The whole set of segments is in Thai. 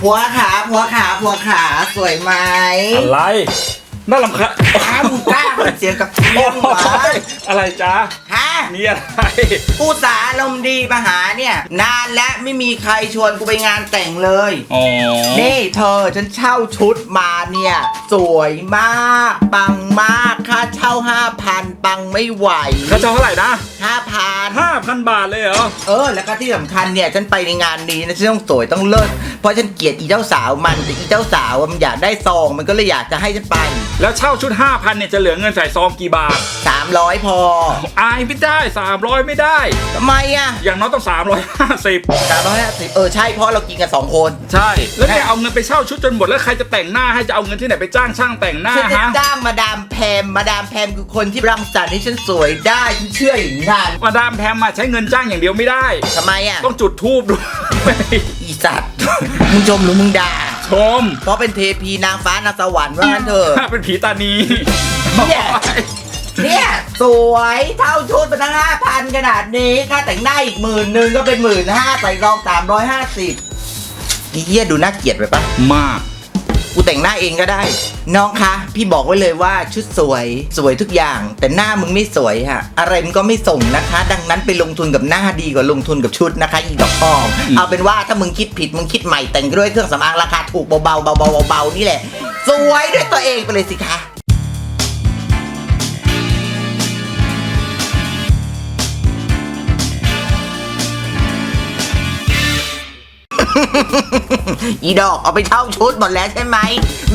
ผัวขาผัวขาผัวขาสวยไหมอะไรน่ารำคาญอ้าวมึงกล้าเปิดเสียงกับเพี้ยโอ้นเหรอ ยอะไรจ๊ะฮะ มีอะไร กูสาอารมณ์ดีมาหาเนี่ย นานและไม่มีใครชวนกูไปงานแต่งเลย อ๋อ นี่เธอฉันเช่าชุดมาเนี่ย สวยมาก ปังมากค่าเช่า5,000ปังไม่ไหวค่าเช่าเท่าไหร่นะ5,000ห้าพันบาทเลยเหรอ เออ แล้วก็ที่สำคัญเนี่ย ฉันไปในงานนี้นะฉันต้องสวยต้องเลิศเพราะฉันเกลียดอีเจ้าสาวมันแต่อีเจ้าสาวอะมันอยากได้ซอง มันก็เลยอยากจะให้ฉันไปแล้วเช่าชุด 5,000เนี่ยจะเหลือเงินใส่ซองกี่บาท300พอ อายไม่ได้300 ไม่ได้ ทำไมอะอย่างน้อยต้อง 350 350เออใช่เพราะเรากินกัน2คน ใช่ แล้วเนี่ยเอาเงินไปเช่าชุดจนหมดแล้วใครจะแต่งหน้าให้จะเอาเงินที่ไหนไปจ้างช่างแต่งหน้าฉันจะฮะจ้างมาดามแพมมาดามแพมคือคนที่รังสรรค์ให้ฉันสวยได้ฉันเชื่ออย่างนั้นมาดามแพมมาใช้เงินจ้างอย่างเดียวไม่ได้ ทำไมอะต้องจุดทูบด้วยอีสัตว์ มึงชมหรือมึงด่า ชมเพราะเป็นเทพีนางฟ้านางสวรรค์ว่างั้นเถอะ ถ้าเป็นผีตานีเนี่ย เนี่ย สวยเท่าชุดเป็นทั้งห้าพันขนาดนี้ค่าแต่งหน้าอีกหมื่นหนึ่งก็เป็นหมื่นห้าใส่รองสามร้อยห้าสิบอีเหี้ยดูน่าเกลียดไปปะมาก กูแต่งหน้าเองก็ได้ น้องคะ พี่บอกไว้เลยว่าชุดสวยสวยทุกอย่าง แต่หน้ามึงไม่สวยฮะ อะไรมันก็ไม่ส่งนะคะ ดังนั้นไปลงทุนกับหน้าดีกว่าลงทุนกับชุดนะคะอีดอกทองอืมเอาเป็นว่าถ้ามึงคิดผิดมึงคิดใหม่แต่งด้วยเครื่องสำอางราคาถูกเบาๆเบาๆเบาๆนี่แหละ สวยด้วยตัวเองไปเลยสิคะ อีดอกเอาไปเช่าชุดหมดแล้วใช่ไหม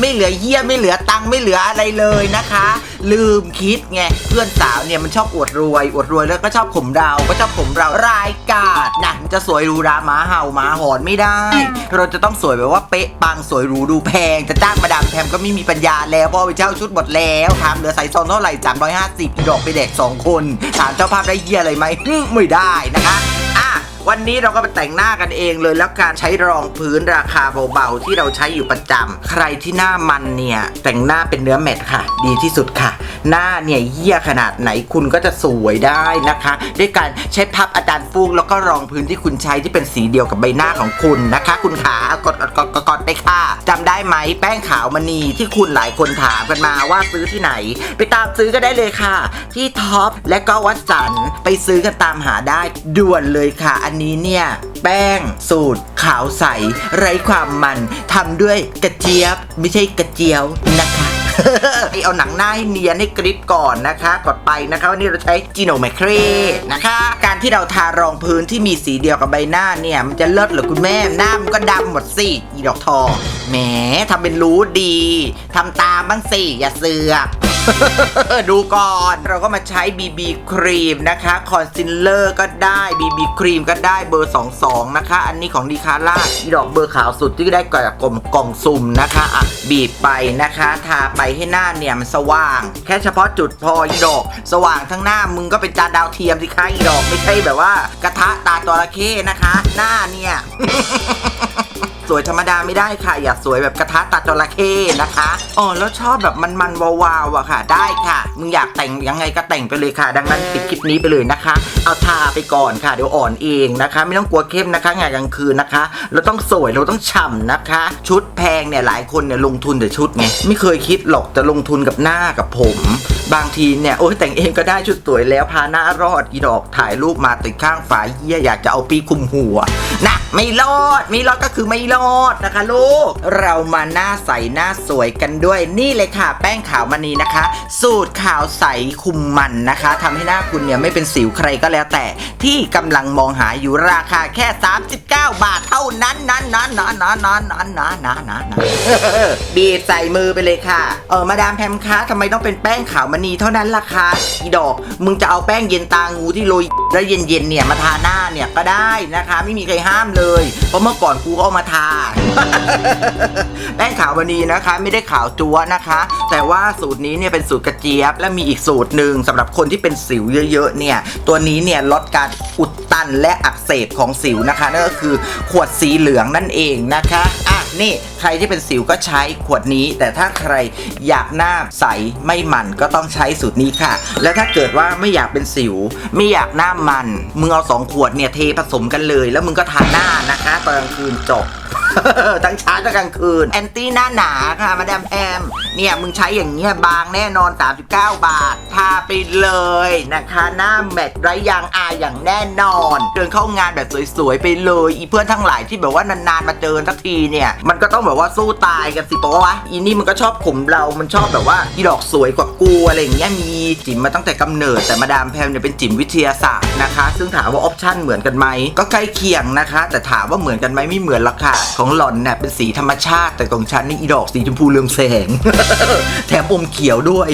ไม่เหลือเยี่ยไม่เหลือตังไม่เหลืออะไรเลยนะคะ ลืมคิดไงเพื่อนสาวเนี่ยมันชอบอวดรวยอวดรวยแล้วก็ชอบข่มเราก็ชอบข่มเรารายกาดนะจะสวยรูราหมาเห่าหมาหอนไม่ได้ เราจะต้องสวยแบบว่าเป๊ะปังสวยรูดูแพง จะจ้างมาดามแพมก็ไม่มีปัญญาแล้วเพราะเอาไปเช่าชุดหมดแล้วถามเหลือใส่ซองเท่าไหร่สามร้อยห้าสิบดอกไปแดกสองคนถามเจ้าภาพได้เยี่ยอะไรไหมฮึไม่ได้นะคะ วันนี้เราก็ไปแต่งหน้ากันเองเลยแล้วการใช้รองพื้นราคาเบาๆที่เราใช้อยู่ประจำใครที่หน้ามันเนี่ยแต่งหน้าเป็นเนื้อแมตต์ค่ะ ดีที่สุดค่ะ หน้าเนี่ยเยี่ยขนาดไหนคุณก็จะสวยได้นะคะ ด้วยการใช้พับอาจารย์ฟูกแล้วก็รองพื้นที่คุณใช้ที่เป็นสีเดียวกับใบหน้าของคุณนะคะ คุณขากดกดกดกดกดไปค่ะจำได้ไหมแป้งขาวมณีที่คุณหลายคนถามกันมาว่าซื้อที่ไหน ไปตามซื้อก็ได้เลยค่ะ ที่ท็อปและก็วัดสันไปซื้อกันตามหาได้ด่วนเลยค่ะอันนี้เนี่ย แป้งสูตร ขาวใส ไร้ความมันทำด้วยกระเจี๊ยบ ไม่ใช่กระเจียวนะคะ เอาหนังหน้าให้เนียนให้กริบก่อนนะคะกดไปนะคะวันนี้เราใช้จีโนไมครนะคะ การที่เราทารองพื้นที่มีสีเดียวกับใบหน้าเนี่ย มันจะเลิศเหรอคุณแม่หน้ามันก็ดำหมดสิอีดอกทองแหมทำเป็นรู้ดีทำตามบ้างสิอย่าเสือกดูก่อนเราก็มาใช้ BB ครีมนะคะคอนซีลเลอร์ก็ได้ BB ครีมก็ได้เบอร์ 22 นะคะ อันนี้ของดีคาร่าอีดอกเบอร์ขาวสุดที่ได้กล่องกล่องสุ่มนะคะอะบีบไปนะคะ ทาไปให้หน้าเนี่ยมันสว่าง แค่เฉพาะจุดพออีดอก สว่างทั้งหน้ามึงก็เป็นจานดาวเทียมสิคะอีดอกไม่ใช่แบบว่ากระทะตาจระเข้นะคะ หน้าเนี่ย สวยธรรมดาไม่ได้ค่ะ อยากสวยแบบกระทะตาจระเข้นะคะอ๋อแล้วชอบแบบมันๆวาวๆอะค่ะ ได้ค่ะ มึงอยากแต่งยังไงก็แต่งไปเลยค่ะ ดังนั้นปิดคลิปนี้ไปเลยนะคะ เอาทาไปก่อนค่ะ เดี๋ยวอ่อนเองนะคะ ไม่ต้องกลัวเข้มนะคะ งานกลางคืนนะคะ เราต้องสวยเราต้องฉ่ำนะคะ ชุดแพงเนี่ยหลายคนเนี่ยลงทุนแต่ชุดไงไม่เคยคิดหรอกจะลงทุนกับหน้ากับผม บางทีเนี่ยโอ้ยแต่งเองก็ได้ชุดสวยแล้วพาหน้ารอดอีดอกถ่ายรูปมาติดข้างฝาเยี่ยอยากจะเอาปีคุมหัวนะไม่รอดไม่รอดก็คือไม่รอดนะคะลูก เรามาหน้าใสหน้าสวยกันด้วยนี่เลยค่ะ แป้งขาวมณีนะคะ สูตรขาวใสคุมมันนะคะทำให้หน้าคุณเนี่ยไม่เป็นสิวใครก็แล้วแต่ ที่กำลังมองหาอยู่ราคาแค่ 39 บาทเท่านั้นนั้นนั้นนั้นนั้นนั้นนั้นนั้นนั้นนั้นบีบใส่มือไปเลยค่ะเออมาดามแพมคะทำไมต้องเป็นแป้งขาวมณีเท่านั้นล่ะคะอีดอก มึงจะเอาแป้งเย็นตางูที่โรยแล้วเย็นๆเนี่ยมาทาหน้าเนี่ยก็ได้นะคะ ไม่มีใครห้ามเลย เพราะเมื่อก่อนกูก็เอามาทา แป้งขาววันนี้นะคะ ไม่ได้ขาวจั๊วนะคะ แต่ว่าสูตรนี้เนี่ยเป็นสูตรกระเจี๊ยบ และมีอีกสูตรหนึ่งสำหรับคนที่เป็นสิวเยอะๆเนี่ย ตัวนี้เนี่ยลดการอุดตันและอักเสบของสิวนะคะนั่นก็คือขวดสีเหลืองนั่นเองนะคะ อะนี่ใครที่เป็นสิวก็ใช้ขวดนี้ แต่ถ้าใครอยากหน้าใสไม่มันก็ต้องใช้สูตรนี้ค่ะ แล้วถ้าเกิดว่าไม่อยากเป็นสิว ไม่อยากหน้ามันมึงเอาสองขวดเนี่ยเทผสมกันเลย แล้วมึงก็ทาหน้านะคะตอนกลางคืนจบ ทั้งเช้าทั้งกลางคืน แอนตี้หน้าหนาค่ะ มาดามแอม เนี่ย มึงใช้อย่างเงี้ยบางแน่นอน 39 บาท ทาไปเลยนะคะ หน้าแมตต์ไรยางอายอย่างแน่นอน เดินเข้างานแบบสวยๆ ไปเลย อีเพื่อนทั้งหลายที่แบบว่านานๆ มาเจอสักทีเนี่ย มันก็ต้องแบบว่าสู้ตายกันสิเพราะวะอีนี่มันก็ชอบข่มเรา มันชอบแบบว่าอีดอกสวยกว่ากูอะไรอย่างเงี้ย มีจิ๋มมาตั้งแต่กำเนิด แต่มาดามแพมเนี่ยเป็นจิ๋มวิทยาศาสตร์นะคะ ซึ่งถามว่าออปชั่นเหมือนกันไหม ก็ใกล้เคียงนะคะ แต่ถามว่าเหมือนกันไหมไม่เหมือนหรอกค่ะของหล่อนเนี่ยเป็นสีธรรมชาติแต่ของฉันนี่อีดอกสีชมพูเรืองแสง แถมอมเขียวด้วย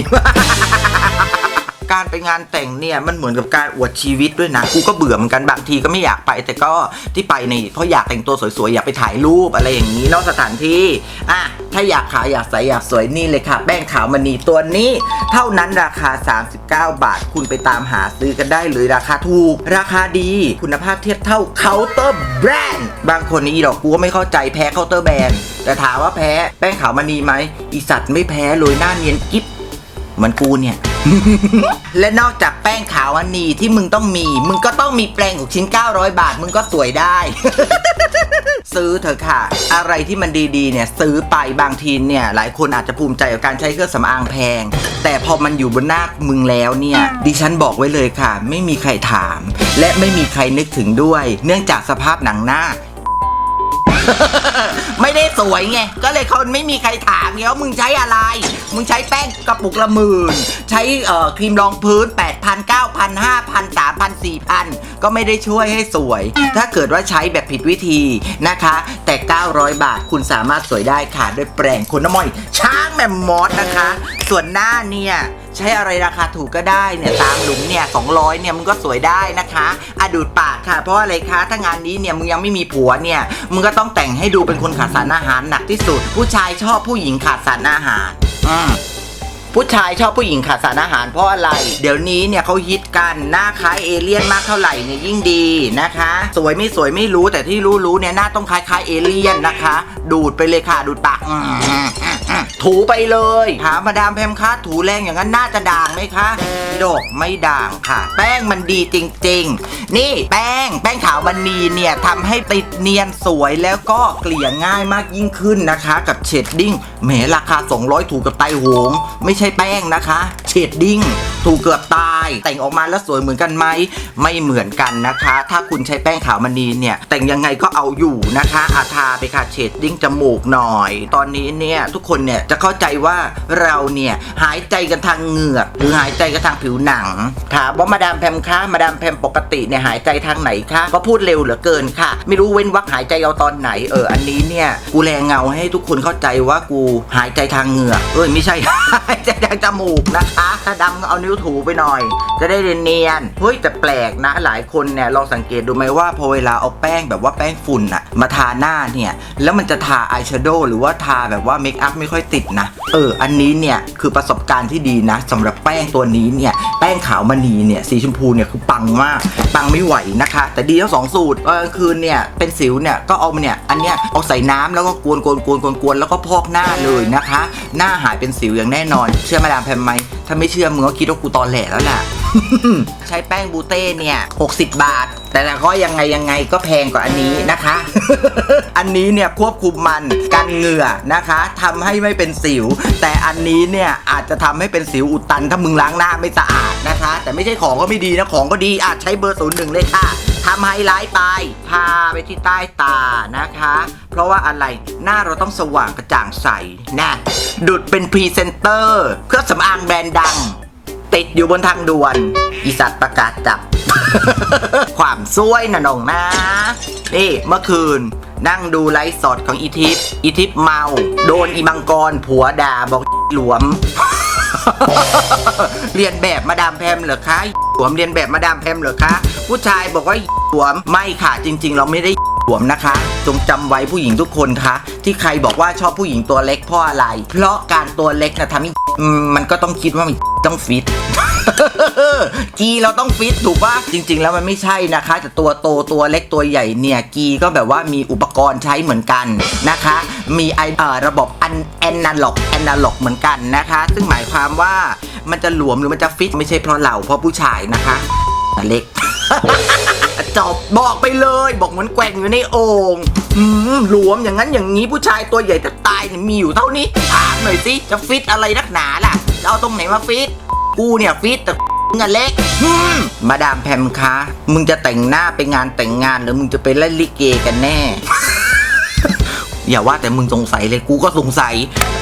การไปงานแต่งเนี่ยมันเหมือนกับการอวดชีวิตด้วยนะกูก็เบื่อเหมือนกันบางทีก็ไม่อยากไป แต่ก็ที่ไปในเพราะอยากแต่งตัวสวยๆอยากไปถ่ายรูปอะไรอย่างนี้นอกสถานที่อะ ถ้าอยากขาวอยากใสอยากสวยนี่เลยค่ะ แป้งขาวมณีตัวนี้ เท่านั้นราคา 39 บาท คุณไปตามหาซื้อกันได้เลยราคาถูก ราคาดี คุณภาพเทียบเท่าเคาน์เตอร์แบรนด์บางคนนี่อีดอกกูก็ไม่เข้าใจแพ้เคาน์เตอร์แบรนด์แต่ถามว่าแพ้แป้งขาวมณีไหมอีสัตว์ไม่แพ้เลยหน้าเนียนกิ๊บเหมือนกูเนี่ย และนอกจากแป้งขาวอันนีที่มึงต้องมี มึงก็ต้องมีแปรงของชิ้น 900 บาท มึงก็สวยได้ ซื้อเถอะค่ะ อะไรที่มันดีๆเนี่ยซื้อไปบางทีเนี่ย หลายคนอาจจะภูมิใจกับการใช้เครื่องสำอางแพง แต่พอมันอยู่บนหน้ามึงแล้วเนี่ย ดิฉันบอกไว้เลยค่ะ ไม่มีใครถาม และไม่มีใครนึกถึงด้วย เนื่องจากสภาพหนังหน้า ไม่ได้สวยไง ก็เลยคนไม่มีใครถามไงว่ามึงใช้อะไร มึงใช้แป้งกระปุกละหมื่น ใช้เอ่อครีมรองพื้น 8,000 9,000 5,000 3,000 4,000 ก็ไม่ได้ช่วยให้สวย ถ้าเกิดว่าใช้แบบผิดวิธีนะคะ แต่ 900 บาทคุณสามารถสวยได้ค่ะ ด้วยแปรงขนน้ำมอยช้างแมมมอสนะคะ ส่วนหน้าเนี่ยใช้อะไรราคาถูกก็ได้เนี่ยตามหลุมเนี่ย200เนี่ยมึงก็สวยได้นะคะอะดูดปากค่ะ เพราะอะไรคะถ้างานนี้เนี่ยมึงยังไม่มีผัวเนี่ยมึงก็ต้องแต่งให้ดูเป็นคนขาดสารอาหารหนักที่สุด ผู้ชายชอบผู้หญิงขาดสารอาหารอืมผู้ชายชอบผู้หญิงขาดสารอาหารเพราะอะไร เดี๋ยวนี้เนี่ยเขาฮิตกันหน้าคล้ายเอเลี่ยนมากเท่าไหร่เนี่ยยิ่งดีนะคะ สวยไม่สวยไม่รู้แต่ที่รู้รู้เนี่ยหน้าต้องคล้ายคล้ายเอเลี่ยนนะคะ ดูดไปเลยค่ะดูดปากอืม ถูไปเลยถามมาดามแพมคะถูแรงอย่างนั้นน่าจะด่างไหมคะพี่โดกไม่ด่างค่ะ แป้งมันดีจริง ๆ นี่แป้งแป้งขาวมันนีเนี่ยทำให้ติดเนียนสวยแล้วก็เกลี่ยง่ายมากยิ่งขึ้นนะคะ กับเชดดิ้งแหมราคา 200 ถูกกับไตหง ไม่ใช่แป้งนะคะเชดดิ้งถูกเกือบตายแต่งออกมาแล้วสวยเหมือนกันไหมไม่เหมือนกันนะคะ ถ้าคุณใช้แป้งขาวมันนีเนี่ย แต่งยังไงก็เอาอยู่นะคะ อาทาไปค่ะเชดดิ้งจมูกหน่อย ตอนนี้เนี่ยทุกคนเนี่ยจะเข้าใจว่าเราเนี่ยหายใจกันทางเหงือก หรือหายใจกันทางผิวหนังถามว่ามาดามแพมคะมาดามแพมปกติเนี่ยหายใจทางไหนคะก็พูดเร็วเหลือเกินค่ะ ไม่รู้เว้นวักหายใจเอาตอนไหนเอออันนี้เนี่ยกูแรงเงาให้ทุกคนเข้าใจว่ากูหายใจทางเหงือกเอ้ยไม่ใช่ หายใจทางจมูกนะคะ ถ้าดำก็เอานิ้วถูไปหน่อย จะได้เนียนเฮ้ยแต่แปลกนะหลายคนเนี่ยลองสังเกตดูไหมว่าพอเวลาเอาแป้งแบบว่าแป้งฝุ่นอะมาทาหน้าเนี่ยแล้วมันจะทาอายแชโดว์หรือว่าทาแบบว่าเมคอัพไม่ค่อยติดนะ เออ อันนี้เนี่ยคือประสบการณ์ที่ดีนะสำหรับแป้งตัวนี้เนี่ย แป้งขาวมณีเนี่ยสีชมพูเนี่ยคือปังมาก ปังไม่ไหวนะคะ แต่ดีทั้งสองสูตรกลางคืนเนี่ยเป็นสิวเนี่ยก็เอาเนี่ยอันเนี้ยเอาใส่น้ำแล้วก็กวนกวนกวนกวนกวนแล้วก็พอกหน้าเลยนะคะ หน้าหายเป็นสิวอย่างแน่นอน เชื่อมาดามแพมไหมถ้าไม่เชื่อมึงก็คิดว่ากูตอแหลแล้วแหละใช้แป้งบูเต้เนี่ย60 บาทแต่ก็ยังไงยังไงก็แพงกว่าอันนี้นะคะ อันนี้เนี่ยควบคุมมันกันเหงื่อนะคะทำให้ไม่เป็นสิว แต่อันนี้เนี่ยอาจจะทำให้เป็นสิวอุดตันถ้ามึงล้างหน้าไม่สะอาดนะคะ แต่ไม่ใช่ของก็ไม่ดีนะของก็ดีอาจใช้เบอร์ศูนย์หนึ่งเลยค่ะทำไฮไลท์ไปทาไปที่ใต้ตานะคะ เพราะว่าอะไรหน้าเราต้องสว่างกระจ่างใสนะดุดเป็นพรีเซนเตอร์เครื่องสำอางแบรนด์ดัง ติดอยู่บนทางด่วน อีสัตว์ประกาศจับ ความซวยนะน้องนะ นี่เมื่อคืน นั่งดูไลฟ์สดของอีทิปอีทิปเมา โดนอีมังกร ผัวด่าบอกหลวม เรียนแบบมาดามแพมเหรอคะหลวมเรียนแบบมาดามแพมเหรอคะ ผู้ชายบอกว่าหลวมไม่ค่ะจริง ๆ เราไม่ได้หลวมนะคะจงจำไว้ผู้หญิงทุกคนคะที่ใครบอกว่าชอบผู้หญิงตัวเล็กเพราะอะไร เพราะการตัวเล็กนะทำให้มมันก็ต้องคิดว่ามัน ต้องฟิตกีเราต้องฟิตถูกปะจริง ๆ แล้วมันไม่ใช่นะคะ แต่ตัวโตตัวเล็กตัวใหญ่เนี่ย กีก็แบบว่ามีอุปกรณ์ใช้เหมือนกันนะคะ มีไอเอ่อระบบอันแอนนาล็อกแอนนาล็อกเหมือนกันนะคะ ซึ่งหมายความว่ามันจะหลวมหรือมันจะฟิตไม่ใช่เพราะเราเพราะผู้ชายนะคะเล็กจบบอกไปเลย บอกเหมือนแกว่งอยู่ในโอ่งอืมหลวมอย่างนั้นอย่างนี้ผู้ชายตัวใหญ่จะตายเนี่ยมีอยู่เท่านี้ถามหน่อยสิจะฟิตอะไรนักหนาล่ะ เอาตรงไหนมาฟิตกูเนี่ยฟิตแต่เงินเล็กอืมมาดามแพมคะ มึงจะแต่งหน้าไปงานแต่งงานหรือมึงจะไปเล่นลิเกกันแน่ อย่าว่าแต่มึงสงสัยเลยกูก็สงสัย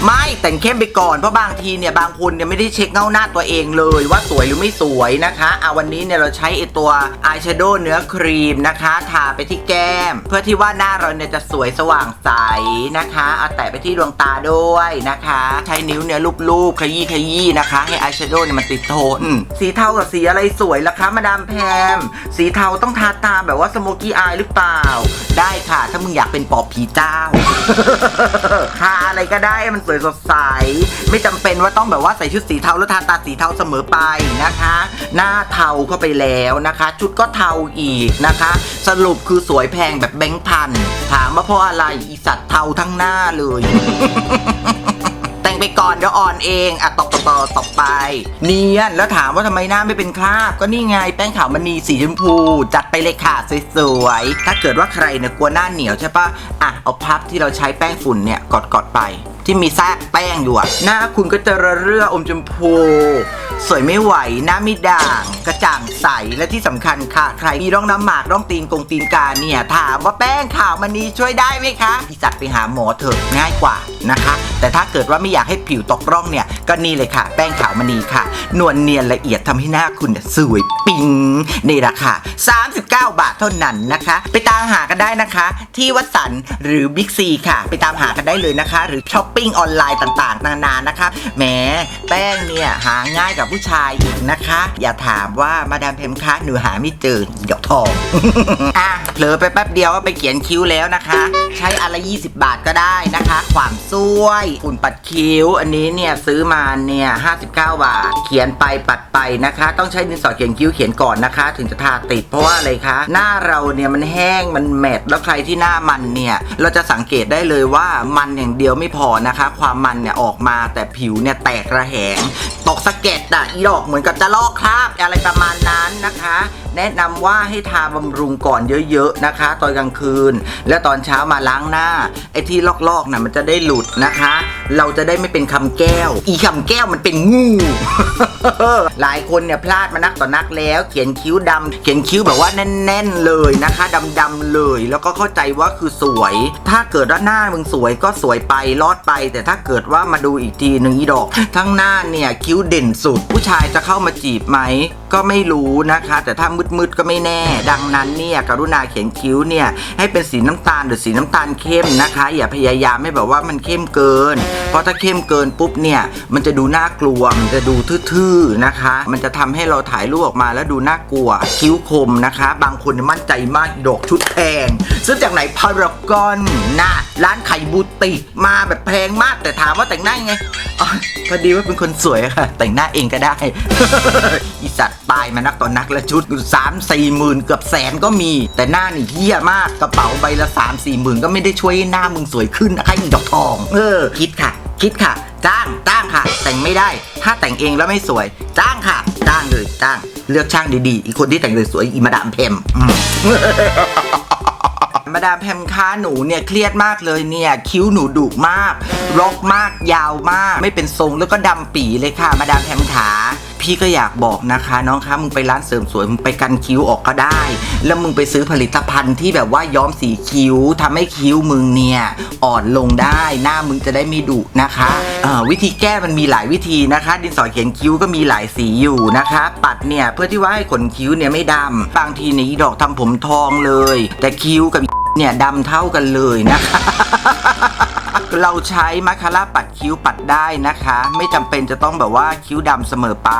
ไม่แต่งเข้มไปก่อนเพราะบางทีเนี่ยบางคนเนี่ยไม่ได้เช็คเงาหน้าตัวเองเลยว่าสวยหรือไม่สวยนะคะเอาวันนี้เนี่ยเราใช้ไอตัวอายแชโดว์เนื้อครีมนะคะทาไปที่แก้ม เพื่อที่ว่าหน้าเราเนี่ยจะสวยสว่างใสนะคะเอาแตะไปที่ดวงตาด้วยนะคะ ใช้นิ้วเนี่ยลูบๆขยี้ขยี้นะคะ ให้อายแชโดว์เนี่ยมันติดโทนสีเทากับสีอะไรสวยล่ะคะมาดามแพมสีเทาต้องทาตาแบบว่าสโมกี้อายหรือเปล่า ได้ค่ะ ถ้ามึงอยากเป็นปอบผีเจ้าทาอะไรก็ได้มันสวยสดใส ไม่จำเป็นว่าต้องแบบว่าใส่ชุดสีเทาแล้วทาตาสีเทาเสมอไปนะคะ หน้าเทาเข้าไปแล้วนะคะ ชุดก็เทาอีกนะคะ สรุปคือสวยแพงแบบแบงค์พันถามว่าเพราะอะไรอีสัตว์เทาทั้งหน้าเลย แต่งไปก่อนเดี๋ยวอ่อนเองอะตบต่อต่อต่อไป เนียนแล้วถามว่าทำไมหน้าไม่เป็นคราบ ก็นี่ไงแป้งขาวมันนีสีชมพู จัดไปเลยค่ะสวยๆถ้าเกิดว่าใครเนี่ยกลัวหน้าเหนียวใช่ปะอะเอาพับที่เราใช้แป้งฝุ่นเนี่ยกดๆไป ที่มีซากแป้งอยู่อะหน้าคุณก็จะระเรื่ออมชมพู สวยไม่ไหว หน้าไม่ด่าง กระจ่างใส และที่สำคัญค่ะ ใครมีร่องน้ำหมาก ร่องตีนกงตีนกาเนี่ย ถามว่าแป้งขาวมันนี้ช่วยได้ไหมคะพี่จัดไปหาหมอเถอะง่ายกว่านะคะ แต่ถ้าเกิดว่าไม่อยากให้ผิวตกร่องเนี่ย ก็นี่เลยค่ะ แป้งขาวมณีค่ะ นวลเนียนละเอียดทำให้หน้าคุณเนี่ยสวยปิ๊งในราคา39 บาทเท่านั้นนะคะ ไปตามหากันได้นะคะ ที่วัดสันหรือบิ๊กซีค่ะ ไปตามหากันได้เลยนะคะ หรือช้อปปิ้งออนไลน์ต่างๆ นานานะคะแหมแป้งเนี่ยหาง่ายกับผู้ชายอีกนะคะ อย่าถามว่ามาดามเพมคะหนูหาไม่เจอเดี๋ยวทองอะเผลอไปแป๊บเดียวก็ไปเขียนคิ้วแล้วนะคะ ใช้อันละ20 บาทก็ได้นะคะ ความสวยฝุ่นปัดคิ้ว อันนี้เนี่ยซื้อมาเนี่ย59 บาท เขียนไปปัดไปนะคะ ต้องใช้ดินสอเขียนคิ้วเขียนก่อนนะคะ ถึงจะทาติดเพราะว่าอะไรคะ หน้าเราเนี่ยมันแห้งมันแมตแล้วใครที่หน้ามันเนี่ยเราจะสังเกตได้เลยว่ามันอย่างเดียวไม่พอนะคะ ความมันเนี่ยออกมาแต่ผิวเนี่ยแตกระแหง ตกสะเก็ดอะอีดอกเหมือนกับจะลอกคราบอะไรประมาณนั้นนะคะ แนะนำว่าให้ทาบำรุงก่อนเยอะๆนะคะ ตอนกลางคืน และตอนเช้ามาล้างหน้าไอ้ที่ลอกๆน่ะมันจะได้หลุดนะคะ เราจะได้ไม่เป็นคำแก้ว อีคำแก้วมันเป็นงู หลายคนเนี่ยพลาดมานักต่อนักแล้ว เขียนคิ้วดำเขียนคิ้วแบบว่าแน่น ๆ เลยนะคะดำๆเลย แล้วก็เข้าใจว่าคือสวย ถ้าเกิดว่าหน้ามึงสวยก็สวยไปรอดไป แต่ถ้าเกิดว่ามาดูอีกทีหนึ่งอีดอก ทั้งหน้าเนี่ยคิ้วเด่นสุด ผู้ชายจะเข้ามาจีบไหมก็ไม่รู้นะคะ แต่ถ้ามืดๆก็ไม่แน่ ดังนั้นเนี่ยกรุณาเขียนคิ้วเนี่ยให้เป็นสีน้ำตาลหรือสีน้ำตาลเข้มนะคะ อย่าพยายามให้แบบว่ามันเข้มเกิน เพราะถ้าเข้มเกินปุ๊บเนี่ยมันจะดูน่ากลัวมันจะดูทื่อๆนะคะ มันจะทำให้เราถ่ายรูปออกมาแล้วดูน่ากลัว คิ้วคมนะคะ บางคนมั่นใจมากดอกชุดแพงซื้อจากไหนพารากอนนะร้านไข่บูติกมาแบบแพงมากแต่ถามว่าแต่งหน้ายังไงอพอดีว่าเป็นคนสวยค่ะ แต่งหน้าเองก็ได้ อีสัตว์ตายมานักต่อนนักและชุดสามสี่หมื่นเกือบแสนก็มี แต่หน้านี่เหี้ยมากกระเป๋าใบละสามสี่หมื่นก็ไม่ได้ช่วยให้หน้ามึงสวยขึ้นนะคะอีดอกทอง เออ คิดค่ะ คิดค่ะ จ้างจ้างค่ะ แต่งไม่ได้ ถ้าแต่งเองแล้วไม่สวย จ้างค่ะ จ้างเลยจ้าง เลือกช่างดีๆ อีกคนที่แต่งสวยอีมาดามเพมอื มาดามแพมค้าหนูเนี่ยเครียดมากเลยเนี่ย คิ้วหนูดุมาก รกมาก ยาวมาก ไม่เป็นทรงแล้วก็ดำปีเลยค่ะ มาดามแพมขาพี่ก็อยากบอกนะคะ น้องคะมึงไปร้านเสริมสวยมึงไปกันคิ้วออกก็ได้ แล้วมึงไปซื้อผลิตภัณฑ์ที่แบบว่าย้อมสีคิ้วทำให้คิ้วมึงเนี่ยอ่อนลงได้ หน้ามึงจะได้ไม่ดุนะคะวิธีแก้มันมีหลายวิธีนะคะ ดินสอเขียนคิ้วก็มีหลายสีอยู่นะคะ ปัดเนี่ยเพื่อที่ว่าให้ขนคิ้วเนี่ยไม่ดำบางทีเนี่ยดอกทำผมทองเลย แต่คิ้วกับเนี่ยดำเท่ากันเลยนะคะ เราใช้มาคาร่าปัดคิ้วปัดได้นะคะ ไม่จำเป็นจะต้องแบบว่าคิ้วดำเสมอไป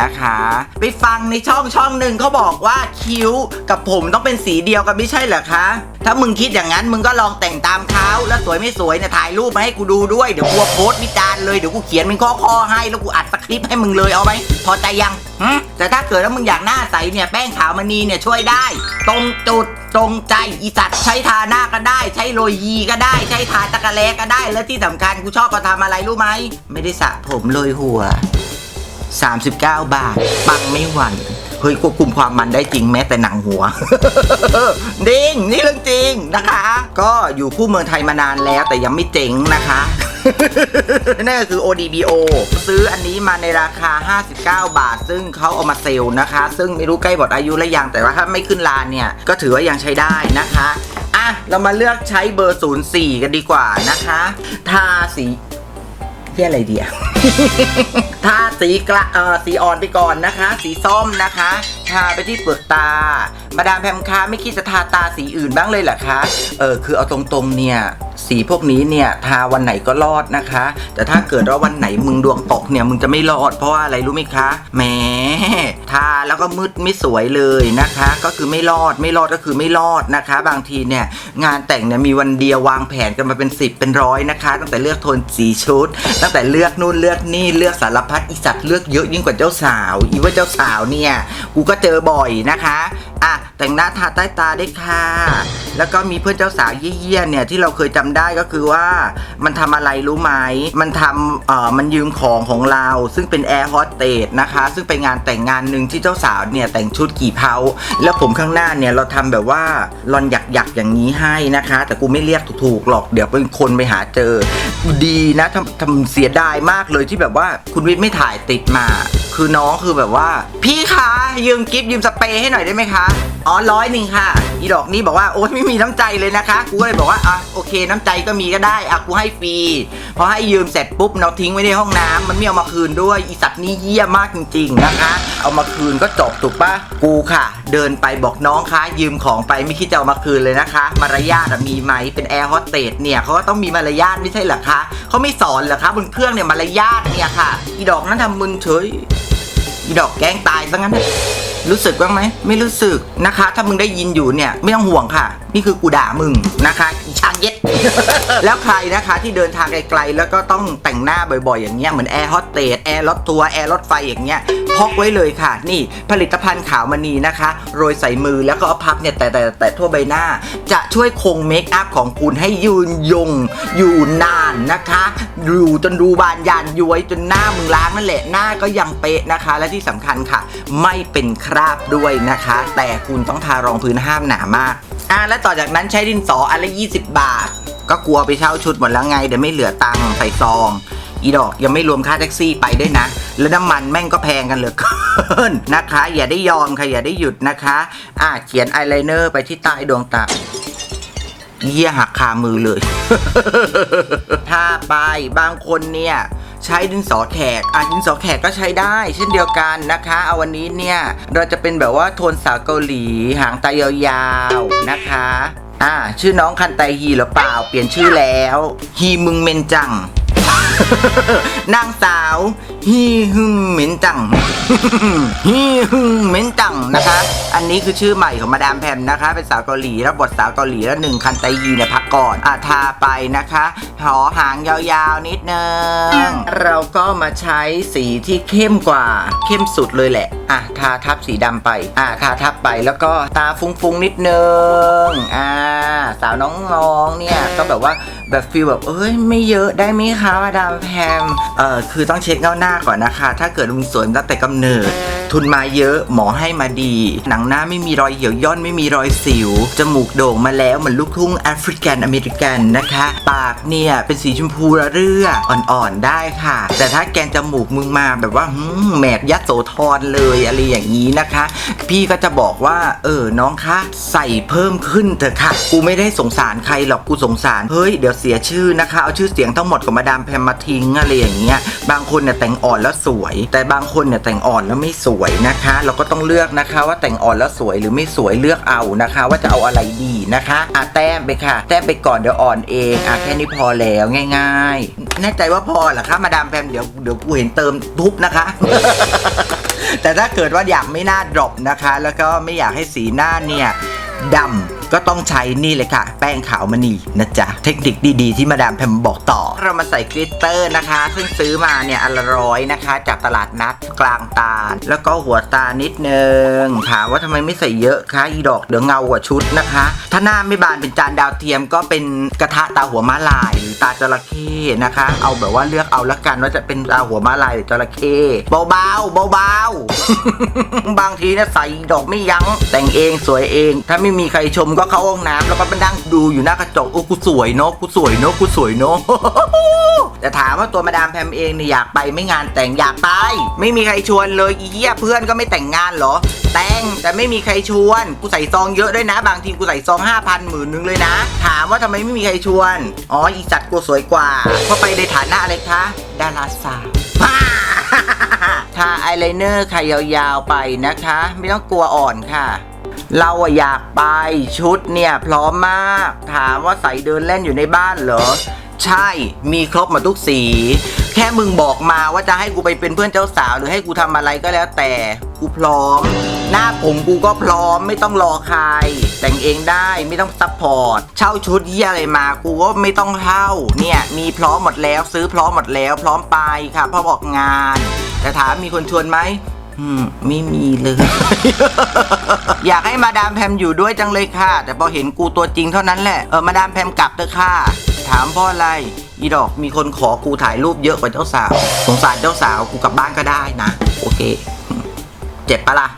นะคะ ไปฟังในช่องช่องหนึ่งเขาบอกว่าคิ้วกับผมต้องเป็นสีเดียวกันไม่ใช่เหรอคะ ถ้ามึงคิดอย่างนั้นมึงก็ลองแต่งตามเขาแล้วสวยไม่สวยเนี่ยถ่ายรูปมาให้กูดูด้วยเดี๋ยวกูโพสต์วิจารณ์เลยเดี๋ยวกูเขียนเป็นข้อข้อให้แล้วกูอัดสคริปต์ให้มึงเลยเอาไหมพอใจยังแต่ถ้าเกิดว่ามึงอยากหน้าใสเนี่ยแป้งขาวมณีเนี่ยช่วยได้ ตรงจุด ตรงใจอีสัตว์ใช้ทาหน้าก็ได้ ใช้โรยยีก็ได้ ใช้ทาตะกะแลก็ได้ และที่สำคัญกูชอบมาทำอะไรรู้ไหม ไม่ได้สระผมเลยหัว 39 บาท ปังไม่หวั่นเฮ้ยควบคุมความมันได้จริงแม้แต่หนังหัวดิงนี่เรื่องจริงนะคะ ก็อยู่คู่เมืองไทยมานานแล้วแต่ยังไม่เจ๋งนะคะ นั่นก็คือ ODBO ซื้ออันนี้มาในราคา 59 บาท ซึ่งเขาเอามาเซลล์นะคะ ซึ่งไม่รู้ใกล้หมดอายุแล้วยังแต่ว่าถ้าไม่ขึ้นลานเนี่ย ก็ถือว่ายังใช้ได้นะคะอะเรามาเลือกใช้เบอร์ 04 กันดีกว่านะคะทาสีที่อะไรเดียทาสีกระเอ่อสีอ่อนไปก่อนนะคะ สีส้มนะคะทาไปที่เปลือกตา มาดามแพมคะไม่คิดจะทาตาสีอื่นบ้างเลยเหรอคะ เออคือเอาตรงๆเนี่ย สีพวกนี้เนี่ยทาวันไหนก็รอดนะคะ แต่ถ้าเกิดว่าวันไหนมึงดวงตกเนี่ยมึงจะไม่รอดเพราะว่าอะไรรู้ไหมคะแหมทาแล้วก็มืดไม่สวยเลยนะคะ ก็คือไม่รอดไม่รอดก็คือไม่รอดนะคะ บางทีเนี่ยงานแต่งเนี่ยมีวันเดียววางแผนกันมาเป็น 10 เป็นร้อยนะคะ ตั้งแต่เลือกโทนสีชุด ตั้งแต่เลือกนู่นเลือกนี่เลือกสารพัดอีสัตว์เลือกเยอะยิ่งกว่าเจ้าสาวอีว่าเจ้าสาวเนี่ยกูก็เจอบ่อยนะคะอะแต่งหน้าทาใต้ตาได้ค่ะ แล้วก็มีเพื่อนเจ้าสาวเยี่ยๆเนี่ยที่เราเคยจำได้ก็คือว่ามันทำอะไรรู้ไหมมันทำเอ่อมันยืมของของเรา ซึ่งเป็นแอร์โฮสเตสนะคะ ซึ่งไปงานแต่งงานหนึ่งที่เจ้าสาวเนี่ยแต่งชุดกี่เพาแล้วผมข้างหน้าเนี่ยเราทำแบบว่าลอนหยักๆอย่างนี้ให้นะคะ แต่กูไม่เรียกถูกๆหรอกเดี๋ยวเป็นคนไปหาเจอ ดีนะทำทำเสียดายมากเลยที่แบบว่าคุณวิทย์ไม่ถ่ายติดมา คือน้องคือแบบว่า พี่คะยืมกิฟต์ยืมสเปรย์ให้หน่อยได้ไหมคะอ๋อร้อยหนึ่งค่ะ อีดอกนี่บอกว่าโอ๊ยไม่มีน้ำใจเลยนะคะกูก็เลยบอกว่าอะโอเคน้ำใจจก็มีก็ได้อะกูให้ฟรีพอให้ยืมเสร็จปุ๊บเราทิ้งไว้ในห้องน้ำมันไม่เอามาคืนด้วยอีสัตว์นี่เยี่ยมากจริง ๆนะคะ เอามาคืนก็จบถูกปะกูค่ะ เดินไปบอกน้องคะยืมของไปไม่คิดจะเอามาคืนเลยนะคะ มารยาทมีไหมเป็นแอร์โฮสเตสเนี่ยเขาก็ต้องมีมารยาทไม่ใช่เหรอคะเขาไม่สอนเหรอคะบนเครื่องเนี่ยมารยาทเนี่ยค่ะ อีดอกนั้นทำมึนเฉยอีดอกแกล้งตายซะงั้นรู้สึกบ้างไหมไม่รู้สึกนะคะ ถ้ามึงได้ยินอยู่เนี่ยไม่ต้องห่วงค่ะ นี่คือกูด่ามึงนะคะช่างเย็ด แล้วใครนะคะที่เดินทางไกลๆ แล้วก็ต้องแต่งหน้าบ่อยๆ อย่างเงี้ยเหมือนแอร์โฮสเตสแอร์รถทัวร์แอร์รถไฟอย่างเงี้ยพกไว้เลยค่ะ นี่ผลิตภัณฑ์ขาวมณีนะคะ โรยใส่มือแล้วก็เอาพับเนี่ยแต่แต่แต่ทั่วใบหน้า จะช่วยคงเมคอัพของคุณให้ยืนยง อยู่นานนะคะอยู่จนดูบานยานย้วยจนหน้ามึงล้างนั่นแหละหน้าก็ยังเป๊ะนะคะ และที่สำคัญค่ะ ไม่เป็นคราบด้วยนะคะ แต่คุณต้องทารองพื้นห้ามหนามาก อะและต่อจากนั้นใช้ดินสออันละ20 บาท ก็กลัวไปเช่าชุดหมดแล้วไงเดี๋ยวไม่เหลือตังค์ใส่ซอง อีดอกยังไม่รวมค่าแท็กซี่ไปด้วยนะ แล้วน้ำมันแม่งก็แพงกันเหลือเกินนะคะ อย่าได้ยอมค่ะอย่าได้หยุดนะคะ อะเขียนอายไลเนอร์ไปที่ใต้ดวงตาเยี่ยหักคามือเลย ถ้าไปบางคนเนี่ย ใช้ดินสอแขกอะดินสอแขกก็ใช้ได้ เช่นเดียวกันนะคะ เอาวันนี้เนี่ยเราจะเป็นแบบว่าโทนสาวเกาหลีหางตายาวๆนะคะอ่าชื่อน้องคันไตฮีหรือเปล่า เปลี่ยนชื่อแล้วฮีมึงเมนจัง นางสาว ฮีฮึงเหม็นจังฮีฮึงเหม็นจังนะคะ อันนี้คือชื่อใหม่ของมาดามแพมนะคะ เป็นสาวเกาหลีรับบทสาวเกาหลีแล้วหนึ่งคันไตยีเนี่ยพักก่อนอาทาไปนะคะหอหางยาวๆนิดนึงเราก็มาใช้สีที่เข้มกว่า เข้มสุดเลยแหละอะทาทับสีดำไปอะทาทับไปแล้วก็ตาฟุ้งๆนิดนึงอ่าสาวน้องๆเนี่ยก็แบบว่าแบบฟีลแบบเอ้ยไม่เยอะได้ไหมคะมาดามแพมเอ่อคือต้องเช็คเงาหน้าก่อนนะคะ ถ้าเกิดมึงสวยตั้งแต่กำเนิด ทุนมาเยอะหมอให้มาดี หนังหน้าไม่มีรอยเหี่ยวย่นไม่มีรอยสิว จมูกโด่งมาแล้วเหมือนลูกทุ่งแอฟริกันอเมริกันนะคะ ปากเนี่ยเป็นสีชมพูระเรื่ออ่อนๆได้ค่ะ แต่ถ้าแกนจมูกมึงมาแบบว่าแหมบยัดโสธรเลยอะไรอย่างนี้นะคะ พี่ก็จะบอกว่า เออน้องคะใส่เพิ่มขึ้นเถอะค่ะ กูไม่ได้สงสารใครหรอกกูสงสารเฮ้ยเดี๋ยวเสียชื่อนะคะ เอาชื่อเสียงทั้งหมดของมาดามแพมมาทิ้งอะไรอย่างเงี้ยบางคนเนี่ยแต่งอ่อนแล้วสวย แต่บางคนเนี่ยแต่งอ่อนแล้วไม่สวยนะคะ เราก็ต้องเลือกนะคะ ว่าแต่งอ่อนแล้วสวยหรือไม่สวยเลือกเอานะคะ ว่าจะเอาอะไรดีนะคะอะแต้มไปค่ะ แต้มไปก่อนเดี๋ยวอ่อนเองอะแค่นี้พอแล้วง่าย ๆ แน่ใจว่าพอเหรอคะมาดามแพมเดี๋ยวเดี๋ยวกูเห็นเติมทุบนะคะแต่ถ้าเกิดว่าอยากไม่หน้าดรอปนะคะ แล้วก็ไม่อยากให้สีหน้าเนี่ยดำ ก็ต้องใช้นี่เลยค่ะ แป้งขาวมณีนะจ๊ะ เทคนิคดีๆที่มาดามแพมบอกต่อ เรามาใส่กลิตเตอร์นะคะ ซึ่งซื้อมาเนี่ยอันละร้อยนะคะ จากตลาดนัดกลางตาล แล้วก็หัวตานิดนึงถามว่าทำไมไม่ใส่เยอะคะอีดอกเดี๋ยวเงากว่าชุดนะคะ ถ้าหน้าไม่บานเป็นจานดาวเทียมก็เป็นกระทะตาหัวม้าลายหรือตาจระเข้ นะคะ เอาแบบว่าเลือกเอาละกันว่าจะเป็นอาหัวม้าลายหรือจระเข้เบาๆเบาๆบางทีเนี่ยใส่ดอกไม่ยัง้งแต่งเองสวยเอง ถ้าไม่มีใครชมก็เข้าห้องน้ำแล้วก็ไปนั่งดูอยู่หน้ากระจกโอ้กูสวยเนาะกูสวยเนาะกูสวยเนาะแต่ถามว่าตัวมาดามแพมเองเนี่ยอยากไปไม่งานแต่งอยากไป ไม่มีใครชวนเลยอีเหี้ยเพื่อนก็ไม่แต่งงานเหรอ แต่งแต่ไม่มีใครชวน กูใส่ซองเยอะด้วยนะ บางทีกูใส่ซองห้าพันหมื่นหนึ่งเลยนะ ถามว่าทำไมไม่มีใครชวน อ๋ออีจัดกูสวยกว่าเพราะไปในฐานะอะไรคะ ดาราสาวทาอายไลเนอร์ค่ะยาวๆไปนะคะ ไม่ต้องกลัวอ่อนค่ะ เราอะอยากไปชุดเนี่ย พร้อมมาก ถามว่าใส่เดินเล่นอยู่ในบ้านเหรอ ใช่มีครบหมาทุกสี แค่มึงบอกมาว่าจะให้กูไปเป็นเพื่อนเจ้าสาวหรือให้กูทำอะไรก็แล้วแต่กูพร้อม หน้าผมกูก็พร้อมไม่ต้องรอใคร แต่งเองได้ไม่ต้องซัพพอร์ตเช่าชุดเยี่ยอะไรมากูก็ไม่ต้องเช่าเนี่ยมีพร้อมหมดแล้วซื้อพร้อมหมดแล้วพร้อมไปค่ะพราะบอกงาน แต่ถามมีคนชวนไหม อืมไม่มีเลย อยากให้มาดามแพมอยู่ด้วยจังเลยค่ะ แต่พอเห็นกูตัวจริงเท่านั้นแหละ เออมาดามแพมกลับเถอะค่ะ ถามพ่ออะไร อีดอกมีคนขอกูถ่ายรูปเยอะกว่าเจ้าสาว สงสารเจ้าสาวกูกลับบ้านก็ได้นะ โอเค เจ็บปะล่ะ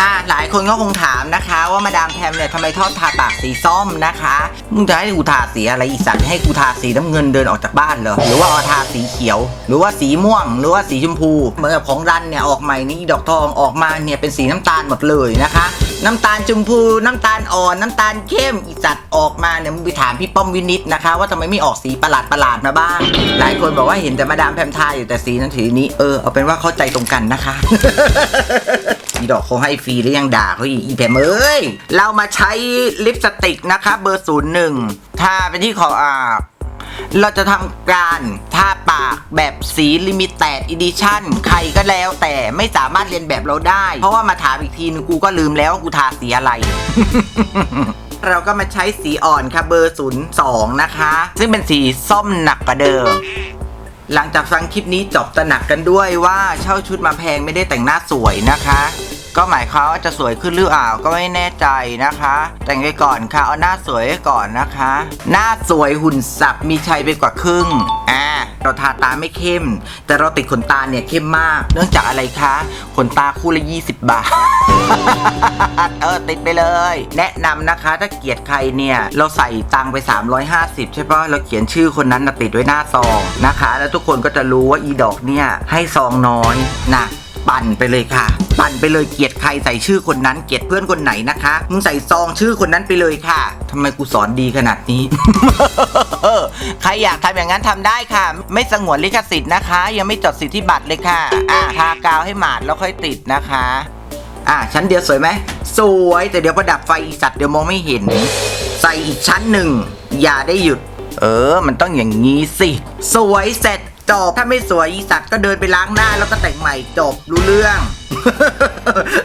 อ่าหลายคนก็คงถามนะคะ ว่ามาดามแพมเนี่ยทำไมทอดทาปากสีส้มนะคะมึงจะให้กูทาสีอะไรอีสัตว์ให้กูทาสีน้ำเงินเดินออกจากบ้านเหรอหรือว่าเอาทาสีเขียว หรือว่าสีม่วง หรือว่าสีชมพู เหมือนกับของรันเนี่ยออกใหม่นี่ดอกทองออกมาเนี่ยเป็นสีน้ำตาลหมดเลยนะคะ น้ำตาลชมพู น้ำตาลอ่อน น้ำตาลเข้มอีสัตว์ออกมาเนี่ยมึงไปถามพี่ป้อมวินิตนะคะ ว่าทำไมไม่ออกสีประหลาดประหลาดมาบ้าง หลายคนบอกว่าเห็นแต่มาดามแพมทาอยู่แต่สีนั้นสีนี้เออเอาเป็นว่าเข้าใจตรงกันนะคะอีดอกเขาให้ฟรีแล้วยังด่าเขาอีกอีแพมเอ้ยเรามาใช้ลิปสติกนะคะ เบอร์ศูนย์หนึ่งทาไปที่ขออ่า เราจะทำการทาปากแบบสีลิมิเต็ดอีดิชั่นใครก็แล้วแต่ไม่สามารถเรียนแบบเราได้ เพราะว่ามาถามอีกทีนึงกูก็ลืมแล้วกูทาสีอะไรเราก็มาใช้สีอ่อนค่ะเบอร์ศูนย์สองนะคะ ซึ่งเป็นสีส้มหนักกว่าเดิม หลังจากฟังคลิปนี้จบตระหนักกันด้วยว่าเช่าชุดมาแพงไม่ได้แต่งหน้าสวยนะคะ ก็หมายความว่าจะสวยขึ้นหรือเปล่าก็ไม่แน่ใจนะคะ แต่งไปก่อนค่ะเอาหน้าสวยไว้ก่อนนะคะ หน้าสวยหุ่นสับมีชัยไปกว่าครึ่งอ่าเราทาตาไม่เข้ม แต่เราติดขนตาเนี่ยเข้มมาก เนื่องจากอะไรคะขนตาคู่ละ20 บาท เออติดไปเลย แนะนำนะคะถ้าเกลียดใครเนี่ย เราใส่ตังไป 350 ใช่ปะเราเขียนชื่อคนนั้นนะติดไว้หน้าซองนะคะ แล้วทุกคนก็จะรู้ว่าอีดอกเนี่ยให้ซองน้อยนะ ปั่นไปเลยค่ะ ปั่นไปเลยเกียดใครใส่ชื่อคนนั้นเกียดเพื่อนคนไหนนะคะมึงใส่ซองชื่อคนนั้นไปเลยค่ะทำไมกูสอนดีขนาดนี้ใครอยากทำอย่างนั้นทำได้ค่ะ ไม่สงวนลิขสิทธิ์นะคะ ยังไม่จดสิทธิบัตรเลยค่ะ อะทากาวให้หมาดแล้วค่อยติดนะคะ อะชั้นเดียวสวยไหมสวยแต่เดี๋ยวประดับไฟอีสัตว์เดี๋ยวมองไม่เห็น ใส่อีกชั้นหนึ่งอย่าได้หยุด เออ มันต้องอย่างนี้สิ สวยเสร็จ จบถ้าไม่สวยอีสัตว์ก็เดินไปล้างหน้าแล้วก็แต่งใหม่จบรู้เรื่อง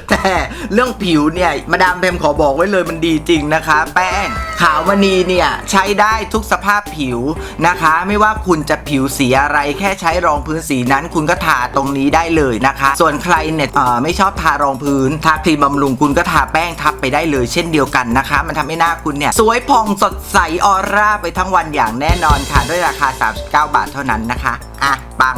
แต่เรื่องผิวเนี่ย มาดามแพมขอบอกไว้เลยมันดีจริงนะคะ แป้งขาวมณีเนี่ยใช้ได้ทุกสภาพผิวนะคะ ไม่ว่าคุณจะผิวสีอะไรแค่ใช้รองพื้นสีนั้น คุณก็ทาตรงนี้ได้เลยนะคะ ส่วนใครเนี่ยไม่ชอบทารองพื้นทาครีมบำรุงคุณก็ทาแป้งทับไปได้เลย เช่นเดียวกันนะคะ มันทำให้หน้าคุณเนี่ยสวยผ่องสดใสออร่าไปทั้งวันอย่างแน่นอนค่ะด้วยราคา 39 บาทเท่านั้นนะคะอะปัง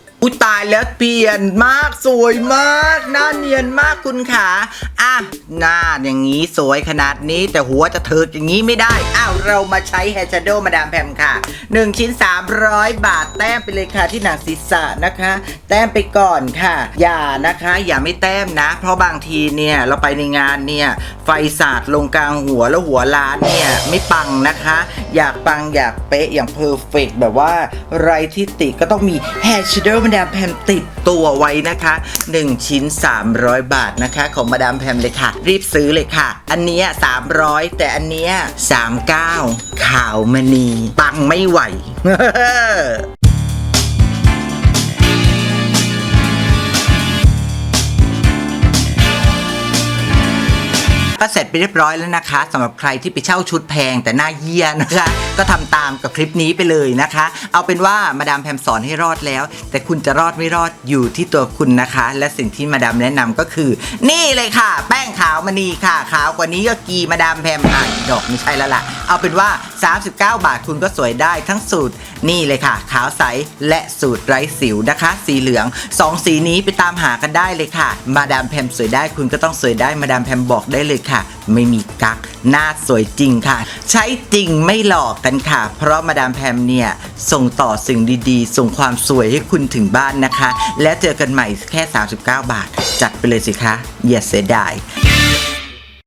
อุตายแล้วเปลี่ยนมากสวยมากหน้าเนียนมากคุณขาอะหน้าอย่างนี้สวยขนาดนี้แต่หัวจะเถิกอย่างนี้ไม่ได้อ้าวเรามาใช้แฮชโดมาดามแพมค่ะ 1 ชิ้น 300 บาทแต้มไปเลยค่ะที่หนังศีรษะนะคะ แต้มไปก่อนค่ะ อย่านะคะอย่าไม่แต้มนะ เพราะบางทีเนี่ยเราไปในงานเนี่ยไฟสาดลงกลางหัวแล้วหัวล้านเนี่ยไม่ปังนะคะ อยากปังอยากเป๊ะอย่างเพอร์เฟกแบบว่าไรที่ติก็ต้องมีแฮชโดมาดามแพมติดตัวไว้นะคะ 1 ชิ้น 300 บาทนะคะ ของมาดามแพมเลยค่ะ รีบซื้อเลยค่ะ อันนี้300 แต่อันนี้39 ขาวมณีปังไม่ไหวก็เสร็จไปเรียบร้อยแล้วนะคะสำหรับใครที่ไปเช่าชุดแพงแต่หน้าเยียนะคะ ก็ทำตามกับคลิปนี้ไปเลยนะคะ เอาเป็นว่ามาดามแพมสอนให้รอดแล้ว แต่คุณจะรอดไม่รอดอยู่ที่ตัวคุณนะคะ และสิ่งที่มาดามแนะนำก็คือ นี่เลยค่ะ แป้งขาวมณีค่ะ ขาวกว่านี้ก็กีมาดามแพมอะดอกไม่ใช่แล้วล่ะ เอาเป็นว่า 39 บาทคุณก็สวยได้ทั้งสูตร นี่เลยค่ะ ขาวใสและสูตรไร้สิวนะคะ สีเหลืองสองสีนี้ไปตามหากันได้เลยค่ะ มาดามแพมสวยได้คุณก็ต้องสวยได้มาดามแพมบอกได้เลยค่ะ ไม่มีกักหน้าสวยจริงค่ะ ใช้จริงไม่หลอกกันค่ะ เพราะมาดามแพมเนี่ย ส่งต่อสิ่งดีๆ ส่งความสวยให้คุณถึงบ้านนะคะ และเจอกันใหม่แค่ 39 บาท จัดไปเลยสิคะอย่าเสียดาย